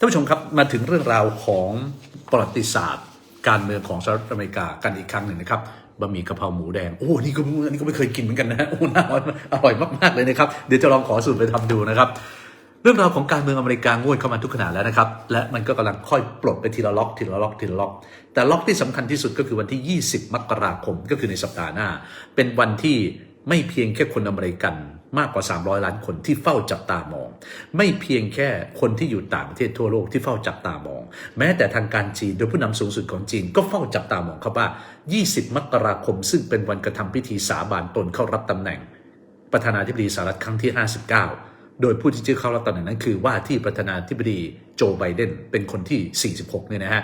ท่านผู้ชมครับมาถึงเรื่องราวของประวัติศาสตร์ การเมืองของสหรัฐอเมริกากันอีกครั้งหนึ่งนะครับบะหมี่กะเพราหมูแดง โอ้นี่ก็อันนี้ก็ไม่เคยกินเหมือนกันนะโอ้น่าอร่อยมากๆเลยนะครับเดี๋ยวจะลองขอสูตรไปทำดูนะครับ เรื่องราวของการเมืองอเมริกางวดเข้ามาทุกขณะแล้วนะครับ และมันก็กำลังค่อยปลดไปทีละล็อกทีละล็อกทีละล็อก แต่ล็อกที่สำคัญที่สุดก็คือวันที่ 20 มกราคมก็คือในสัปดาห์หน้า เป็นวันที่ ไม่เพียงแค่คนอเมริกันมากกว่า 300 ล้านคนที่เฝ้าจับตามอง ไม่เพียงแค่คนที่อยู่ต่างประเทศทั่วโลกที่เฝ้าจับตามอง แม้แต่ทางการจีนโดยผู้นำสูงสุดของจีนก็เฝ้าจับตามองครับว่า 20 มกราคม ซึ่งเป็นวันกระทำพิธีสาบานตนเข้ารับตำแหน่ง ประธานาธิบดีสหรัฐครั้งที่ 59 โดยผู้ที่จะเข้ารับตำแหน่งนั้นคือว่าที่ประธานาธิบดีโจไบเดนเป็นคนที่ 46 เนี่ยนะฮะ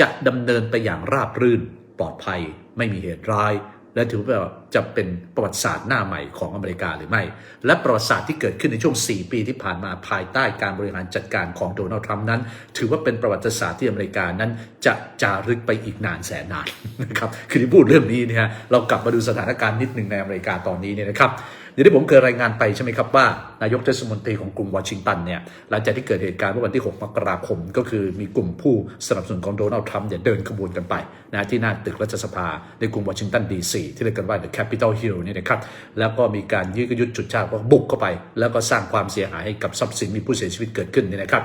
จะดำเนินไปอย่างราบรื่นปลอดภัย ไม่มีเหตุร้าย และถือว่าจะเป็นประวัติศาสตร์หน้าใหม่ของอเมริกาหรือไม่ และประวัติศาสตร์ที่เกิดขึ้นในช่วง 4 ปีที่ผ่านมาภายใต้การบริหารจัดการของโดนัลด์ทรัมป์นั้น ถือว่าเป็นประวัติศาสตร์ที่อเมริกานั้นจะจารึกไปอีกนานแสนนานนะครับคือที่พูดเรื่องนี้เนี่ยเรากลับมาดูสถานการณ์นิดหนึ่งในอเมริกาตอนนี้เนี่ยนะครับอย่างที่ผมเคยรายงานไปใช่ไหมครับว่านายกเทศมนตรีของกรุงวอชิงตันเนี่ยหลังจากที่เกิดเหตุการณ์เมื่อวันที่ 6 มกราคม ก็คือมีกลุ่มผู้สนับสนุนของโดนัลด์ทรัมป์เนี่ยเดินขบวนกันไปนะที่หน้าตึกรัฐสภาในกรุงวอชิงตันดีซีที่เรียกกันว่า The Capitol Hill เนี่ยนะครับแล้วก็มีการยื้อกระยุดจุดชาติก็บุกเข้าไป แล้วก็สร้างความเสียหายให้กับทรัพย์สินมีผู้เสียชีวิตเกิดขึ้นเนี่ยนะครับ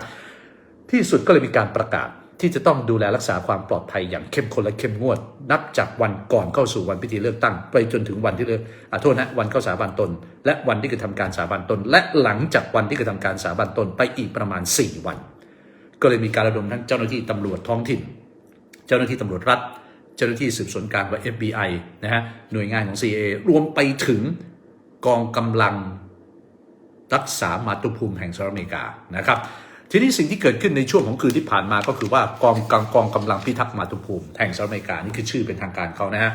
ที่สุดก็เลยมีการประกาศที่จะต้องดูแลรักษาความปลอดภัยอย่างเข้มข้นและเข้มงวด นับจากวันก่อนเข้าสู่วันพิธีเลือกตั้ง ไปจนถึงวันที่เลือกอ่าโทษนะวันเข้าสาบานตน และวันที่กระทำการสาบานตน และหลังจากวันที่กระทำการสาบานตนไปอีกประมาณ 4 วัน ก็เลยมีการระดมทั้งเจ้าหน้าที่ตำรวจท้องถิ่น เจ้าหน้าที่ตำรวจรัฐ เจ้าหน้าที่สืบสวนกลางว่า FBI นะฮะหน่วยงานของ CIA รวมไปถึงกองกำลังรักษามาตุภูมิแห่งสหรัฐอเมริกานะครับทีนี้สิ่งที่เกิดขึ้นในช่วงของคืนที่ผ่านมาก็คือว่ากองกองกองกำลังพิทักษ์มาตุภูมิแห่งสหรัฐอเมริกานี่คือชื่อเป็นทางการเขานะฮะ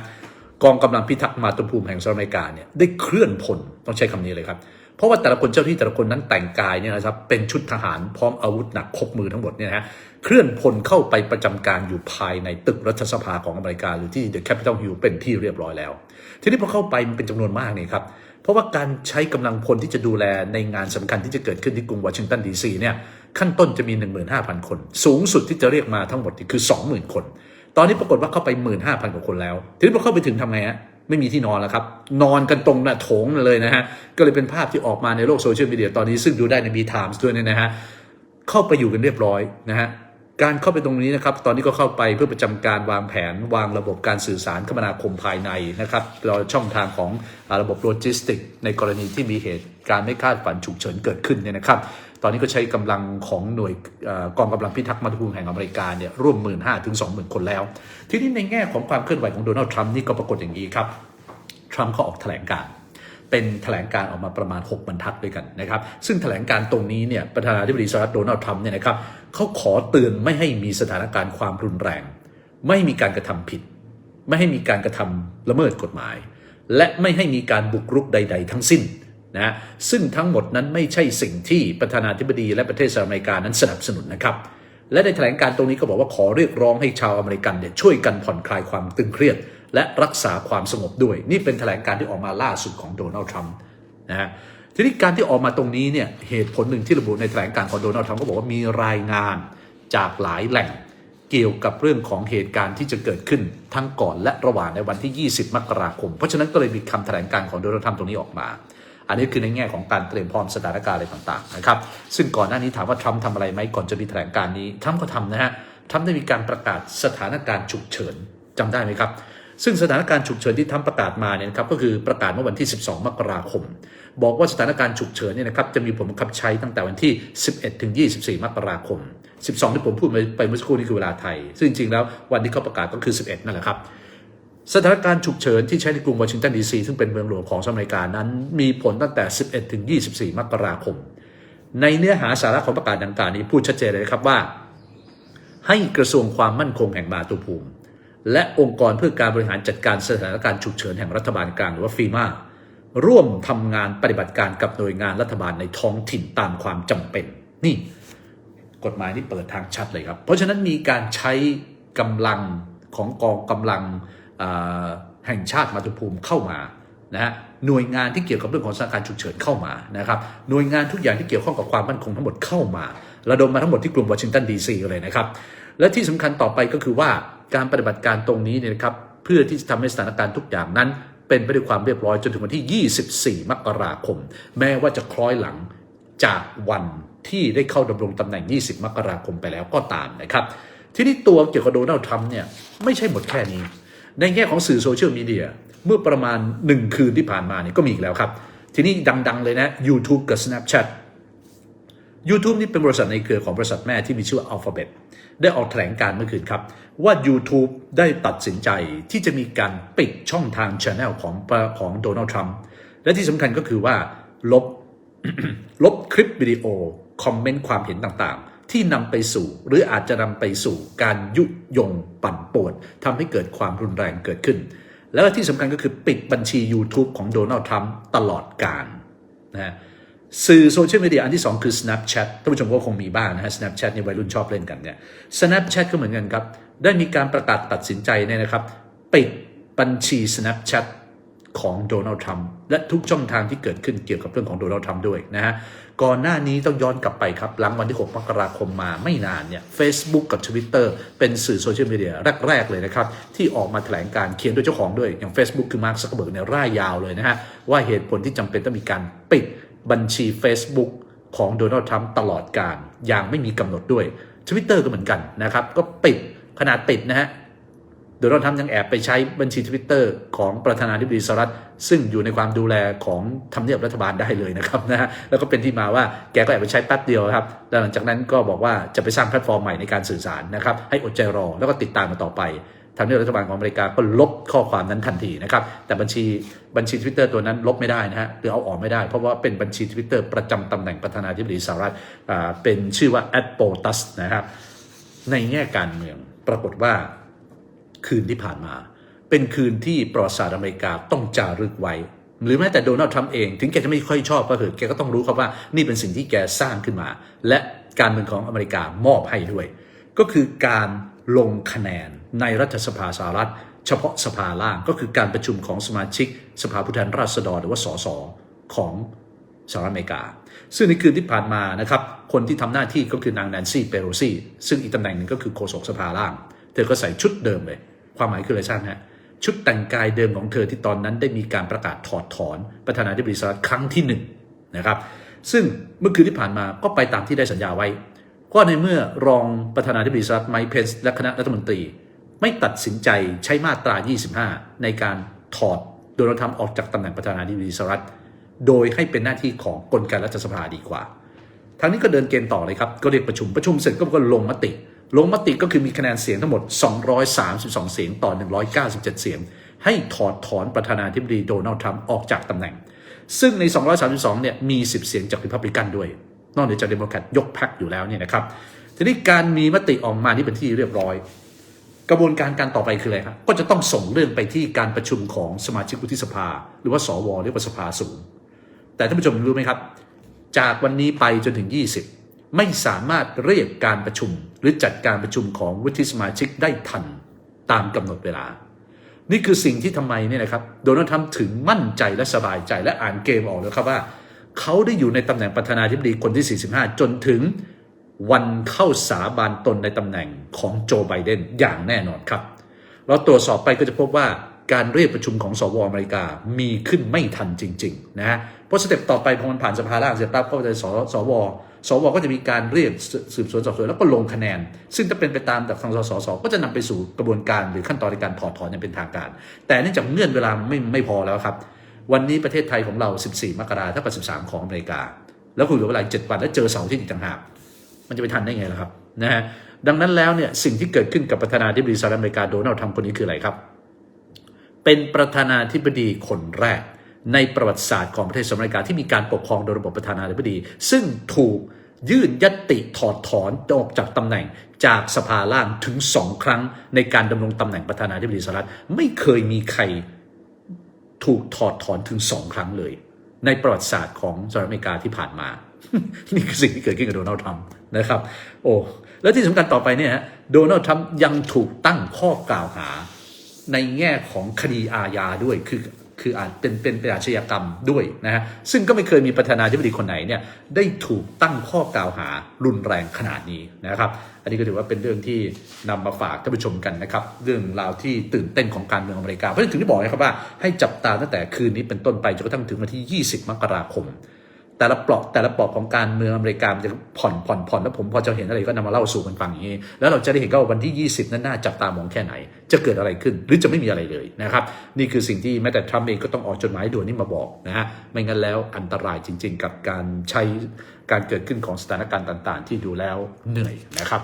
กองกำลังพิทักษ์มาตุภูมิแห่งสหรัฐอเมริกาเนี่ยได้เคลื่อนพลต้องใช้คำนี้เลยครับ เพราะว่าแต่ละคนเจ้าที่แต่ละคนนั้นแต่งกายเนี่ยนะครับเป็นชุดทหารพร้อมอาวุธหนักครบมือทั้งหมดเนี่ยนะฮะเคลื่อนพลเข้าไปประจำการอยู่ภายในตึกรัฐสภาของอเมริกา หรือที่ The Capitol Hill เป็นที่เรียบร้อยแล้ว ทีนี้พอเข้าไปมันเป็นจำนวนมากเนี่ยครับเพราะว่าการใช้กำลังพลที่จะดูแลในงานสำคัญที่จะเกิดขึ้นที่กรุงวอชิงตันดีซีเนี่ยขั้นต้นจะมี 15,000 คน สูงสุดที่จะเรียกมาทั้งหมดคือ 20,000 คน ตอนนี้ปรากฏว่าเข้าไป 15,000 กว่าคนแล้ว ทีนี้พอเข้าไปถึงทำไงฮะ ไม่มีที่นอนแล้วครับ นอนกันตรงน้าโถงเลยนะฮะ ก็เลยเป็นภาพที่ออกมาในโลกโซเชียลมีเดียตอนนี้ซึ่งดูได้ในบีไทมส์ด้วยเนี่ยนะฮะ เข้าไปอยู่กันเรียบร้อยนะฮะ การเข้าไปตรงนี้นะครับ ตอนนี้ก็เข้าไปเพื่อประจำการวางแผน วางระบบการสื่อสารคมนาคมภายในนะครับรอช่องทางของระบบโลจิสติก ในกรณีที่มีเหตุการณ์ไม่คาดฝันฉุกเฉินเกิดขึ้นเนี่ยนะครับ อนนี้ก็ใช้กำลังของหน่วยกองกำลังพิทักษ์มาตุภูมิแห่งอเมริกาเนี่ยร่วม1 5ื่นถึง20,000คนแล้ว ทีนี้ในแง่ของความเคลื่อนไหวของโดนัลด์ทรัมป์นี่ก็ปรากฏอย่างนี้ครับทรัมป์เขาออกแถลงการเป็นแถลงการออกมาประมาณ 6 บรรทัดด้วยกันนะครับ ซึ่งแถลงการตรงนี้เนี่ยประธานาธิบดีสหรัฐโดนัลด์ทรัมป์เนี่ยนะครับเขาขอเตือนไม่ให้มีสถานการณ์ความรุนแรง ไม่มีการกระทำผิด ไม่ให้มีการกระทำละเมิดกฎหมาย และไม่ให้มีการบุกรุกใด ๆ ทั้งสิ้น นะซึ่งทั้งหมดนั้นไม่ใช่สิ่งที่ประธานาธิบดีและประเทศสหรัฐอเมริกานั้นสนับสนุนนะครับและในแถลงการตรงนี้ก็บอกว่าขอเรียกร้องให้ชาวอเมริกันเนี่ยช่วยกันผ่อนคลายความตึงเครียด และรักษาความสงบด้วย นี่เป็นแถลงการที่ออกมาล่าสุดของโดนัลด์ทรัมป์นะฮะทีนี้การที่ออกมาตรงนี้เนี่ยเหตุผลหนึ่งที่ระบุในแถลงการของโดนัลด์ทรัมป์ก็บอกว่ามีรายงานจากหลายแหล่งเกี่ยวกับเรื่องของเหตุการณ์ที่จะเกิดขึ้นทั้งก่อนและระหว่างในวันที่ 20 มกราคม เพราะฉะนั้นก็เลยมีคำแถลงการของโดนัลด์ทรัมป์ตรงนี้ออกมา อันนี้คือในแง่ของการเตรียมพร้อมสถานการณ์อะไรต่างๆนะครับซึ่งก่อนหน้านี้ถามว่าทรัมป์ทำอะไรไหมก่อนจะมีแถลงการนี้ทรัมป์ก็ทำนะฮะทรัมป์ได้มีการประกาศสถานการณ์ฉุกเฉินจำได้ไหมครับซึ่งสถานการณ์ฉุกเฉินที่ทรัมป์ประกาศมาเนี่ยครับก็คือประกาศเมื่อวันที่ 12 มกราคม บอกว่าสถานการณ์ฉุกเฉินเนี่ยนะครับจะมีผลบังคับใช้ตั้งแต่วันที่ 11 ถึง 24 มกราคม 12 ที่ผมพูดไปเมื่อสักครู่นี้คือเวลาไทย ซึ่งจริงๆแล้ววันที่เขาประกาศก็คือ 11 นั่นแหละครับ สถานการณ์ฉุกเฉินที่ใช้ในกรุงวอชิงตันดีซีซึ่งเป็นเมืองหลวงของสหรัฐอเมริกานั้น มีผลตั้งแต่ 11 ถึง 24 มกราคม ในเนื้อหาสาระของประกาศดังกล่าวนี้พูดชัดเจนเลยครับว่า ให้กระทรวงความมั่นคงแห่งมาตุภูมิ และองค์กรเพื่อการบริหารจัดการสถานการณ์ฉุกเฉินแห่งรัฐบาลกลางหรือว่าฟีมาร่วมทำงานปฏิบัติการกับหน่วยงานรัฐบาลในท้องถิ่นตามความจำเป็น นี่กฎหมายนี่เปิดทางชัดเลยครับ เพราะฉะนั้นมีการใช้กำลังของกองกำลัง แห่งชาติมาตุภูมิเข้ามานะฮะหน่วยงานที่เกี่ยวกับเรื่องของสถานการณ์ฉุกเฉินเข้ามานะครับหน่วยงานทุกอย่างที่เกี่ยวข้องกับความมั่นคงทั้งหมดเข้ามาระดมมาทั้งหมดที่กรุงวอชิงตันดีซีเลยนะครับและที่สำคัญต่อไปก็คือว่าการปฏิบัติการตรงนี้เนี่ยนะครับเพื่อที่จะทำให้สถานการณ์ทุกอย่างนั้น เป็นไปด้วยความเรียบร้อยจนถึงวันที่ 24 มกราคม แม้ว่าจะคล้อยหลังจากวันที่ได้เข้าดำรงตำแหน่ง 20 มกราคมไปแล้วก็ตามนะครับ ทีนี้ตัวเกี่ยวกับโดนัลด์ทรัมป์เนี่ยไม่ใช่หมดแค่นี้ ในแง่ของสื่อโซเชียลมีเดียเมื่อประมาณ 1 คืนที่ผ่านมาเนี่ยก็มีอีกแล้วครับ ทีนี้ดัง ๆ เลยนะ YouTube กับ Snapchat YouTube นี่เป็นบริษัทในเครือของบริษัทแม่ที่มีชื่อว่า Alphabet ได้ออกแถลงการเมื่อคืนครับ ว่า YouTube ได้ตัดสินใจที่จะมีการปิดช่องทาง Channel ของของโดนัลด์ทรัมป์และที่สำคัญก็คือว่าลบลบคลิปวิดีโอ คอมเมนต์ความเห็นต่างๆ ที่นำไปสู่ หรืออาจจะนำไปสู่การยุยงปั่นป่วนทำให้เกิดความรุนแรงเกิดขึ้น แล้วที่สำคัญก็คือปิดบัญชี YouTube ของโดนัลด์ทรัมป์ตลอดการนะฮะสื่อโซเชียลมีเดียอันที่ 2 คือ Snapchat ท่านผู้ชมก็คงมีบ้างนะฮะ Snapchat นี่วัยรุ่นชอบเล่นกันเนี่ย Snapchat ก็เหมือนกันครับ ได้มีการประกาศตัดสินใจเนี่ยนะครับ ปิดบัญชี Snapchat ของโดนัลด์ทรัมป์และทุกช่องทางที่เกิดขึ้นเกี่ยวกับเรื่องของโดนัลด์ทรัมป์ด้วยนะฮะ ก่อนหน้านี้ต้องย้อนกลับไปครับ หลังวันที่ 6 มกราคมมาไม่นานเนี่ย Facebook กับ Twitter เป็นสื่อโซเชียลมีเดียแรก ๆ เลยนะครับ ที่ออกมาแถลงการเขียนโดยเจ้าของด้วย อย่าง Facebook คือมาร์คซักเบิร์กเนี่ยร่ายยาวเลยนะฮะ ว่าเหตุผลที่จำเป็นต้องมีการปิดบัญชี Facebook ของโดนัลด์ทรัมป์ตลอดการอย่างไม่มีกำหนดด้วย Twitter ก็เหมือนกันนะครับก็ปิดขนาดปิดนะฮะ โดยเราทำยังแอบไปใช้บัญชีทวิตเตอร์ของประธานาธิบดีสหรัฐ ซึ่งอยู่ในความดูแลของทำเนียบรัฐบาลได้เลยนะครับนะฮะแล้วก็เป็นที่มาว่าแกก็แอบไปใช้แป๊บเดียวครับแล้วหลังจากนั้นก็บอกว่าจะไปสร้างแพลตฟอร์มใหม่ในการสื่อสารนะครับให้อดใจรอแล้วก็ติดตามมาต่อไปทำเนียบรัฐบาลของอเมริกาก็ลบข้อความนั้นทันทีนะครับแต่บัญชีบัญชีทวิตเตอร์ตัวนั้นลบไม่ได้นะฮะหรือเอาออกไม่ได้ เพราะว่าเป็นบัญชีทวิตเตอร์ประจำตำแหน่งประธานาธิบดีสหรัฐอ่าเป็นชื่อว่า a d p o t u s นะครับในแง่การเมืองปรากฏว่า คืนที่ผ่านมา เป็นคืนที่ประวัติศาสตร์อเมริกาต้องจารึกไว้ หรือแม้แต่โดนัลด์ทรัมป์เอง ถึงแกจะไม่ค่อยชอบก็เถอะแกก็ต้องรู้ครับว่านี่เป็นสิ่งที่แกสร้างขึ้นมา และการเมืองของอเมริกามอบให้ด้วย ก็คือการลงคะแนนในรัฐสภาสหรัฐ เฉพาะสภาล่างก็คือการประชุมของสมาชิก สภาผู้แทนราษฎรหรือว่าสสของสหรัฐอเมริกา ซึ่งในคืนที่ผ่านมานะครับ คนที่ทำหน้าที่ก็คือนางแนนซี่เปโรซี่ ซึ่งอีกตำแหน่งหนึ่งก็คือโฆษกสภาล่าง เธอก็ใส่ชุดเดิมเลย ความหมายคืออะไรทราบไหมฮะชุดแต่งกายเดิมของเธอที่ตอนนั้นได้มีการประกาศถอดถอนประธานาธิบดีสหรัฐครั้งที่หนึ่งนะครับซึ่งเมื่อคืนที่ผ่านมาก็ไปตามที่ได้สัญญาไว้ ก็ในเมื่อรองประธานาธิบดีสหรัฐไมค์เพนส์และคณะรัฐมนตรี ไม่ตัดสินใจใช้มาตรา 25 ในการถอดโดนัลด์ทรัมป์ออกจากตำแหน่งประธานาธิบดีสหรัฐโดยให้เป็นหน้าที่ของกลไกรัฐสภาดีกว่าทางนี้ก็เดินเกมต่อเลยครับก็เรียกประชุมประชุมเสร็จก็ลงมติ ลงมติก็คือมีคะแนนเสียงทั้งหมด 232 เสียงต่อ 197 เสียง ให้ถอดถอนประธานาธิบดีโดนัลด์ทรัมป์ออกจากตำแหน่ง ซึ่งใน 232 เนี่ยมี 10 เสียงจากริพับลิกันด้วย นอกเหนือจากเดโมแครตยกพรรคอยู่แล้วเนี่ยนะครับ ทีนี้การมีมติออกมานี่เป็นที่เรียบร้อย กระบวนการการต่อไปคืออะไรครับก็จะต้องส่งเรื่องไปที่การประชุมของสมาชิกวุฒิสภา หรือว่าสวหรือว่าสภาสูง แต่ท่านผู้ชมรู้ไหมครับ จากวันนี้ไปจนถึง 20 ไม่สามารถเรียกการประชุมหรือจัดการประชุมของวุฒิสมาชิกได้ทันตามกำหนดเวลา นี่คือสิ่งที่ทำไมเนี่ยนะครับโดนัลด์ทรัมป์ถึงมั่นใจและสบายใจและอ่านเกมออกแล้วครับว่า เขาได้อยู่ในตำแหน่งประธานาธิบดีคนที่ 45 จนถึงวันเข้าสาบานตนในตำแหน่งของโจไบเดนอย่างแน่นอนครับ เราตรวจสอบไปก็จะพบว่าการเรียกประชุมของสวอเมริกามีขึ้นไม่ทันจริง ๆ นะฮะเพราะสเต็ปต่อไปพอมันผ่านสภาล่างเสร็จปั๊บก็จะสสว สวก็จะมีการเรียกสืบสวนสอบสวนแล้วก็ลงคะแนน ซึ่งถ้าเป็นไปตามจากทางสสสก็จะนำไปสู่กระบวนการหรือขั้นตอนในการถอดถอนอย่างเป็นทางการ แต่เนื่องจากเงื่อนเวลาไม่ไม่พอแล้วครับ วันนี้ประเทศไทยของเรา 14 มกราคมเท่ากับ 13 ของอเมริกา แล้วคุณเหลือเวลา7วันแล้วเจอเสาร์ที่อีกต่างหากมันจะไปทันได้ไงล่ะครับนะฮะดังนั้นแล้วเนี่ยสิ่งที่เกิดขึ้นกับประธานาธิบดีสหรัฐอเมริกาโดนัลด์ทรัมป์คนนี้คืออะไรครับ เป็นประธานาธิบดีคนแรก ในประวัติศาสตร์ของประเทศสหรัฐอเมริกาที่มีการปกครองโดยระบบประธานาธิบดี ซึ่งถูกยื่นยติถอดถอนออกจากตำแหน่งจากสภาล่างถึงสองครั้งในการดำรงตำแหน่งประธานาธิบดีสหรัฐไม่เคยมีใครถูกถอดถอนถึงสองครั้งเลย ในประวัติศาสตร์ของสหรัฐอเมริกาที่ผ่านมา นี่คือสิ่งที่เกิดขึ้นกับโดนัลด์ทรัมป์นะครับ โอ้แล้วที่สำคัญต่อไปเนี่ยฮะโดนัลด์ทรัมป์ยังถูกตั้งข้อกล่าวหาในแง่ของคดีอาญาด้วยคือ คืออาจเป็นเป็นเป็นอาชญากรรมด้วยนะฮะซึ่งก็ไม่เคยมีประธานาธิบดีคนไหนเนี่ยได้ถูกตั้งข้อกล่าวหารุนแรงขนาดนี้นะครับ อันนี้ก็ถือว่าเป็นเรื่องที่นำมาฝากท่านผู้ชมกันนะครับ เรื่องราวที่ตื่นเต้นของการเมืองอเมริกาเพราะฉะนั้นถึงที่บอกนะครับว่าให้จับตาตั้งแต่คืนนี้เป็นต้นไปจนกระทั่งถึงวันที่ 20 มกราคม แต่ละปลอกแต่ละปลอกของการเมืองอเมริกามันจะผ่อนผ่อนผ่อนแล้วผมพอจะเห็นอะไรก็นำมาเล่าสู่กันฟังอย่างนี้ แล้วเราจะได้เห็นว่าวันที่ 20 นั้นน่าจับตามองแค่ไหน จะเกิดอะไรขึ้นหรือจะไม่มีอะไรเลยนะครับ นี่คือสิ่งที่แม้แต่ทรัมป์เองก็ต้องออกจดหมายด่วนนี้มาบอกนะฮะไม่งั้นแล้วอันตรายจริง ๆ กับการใช้การเกิดขึ้นของสถานการณ์ต่าง ๆ ที่ดูแล้วเหนื่อยนะครับ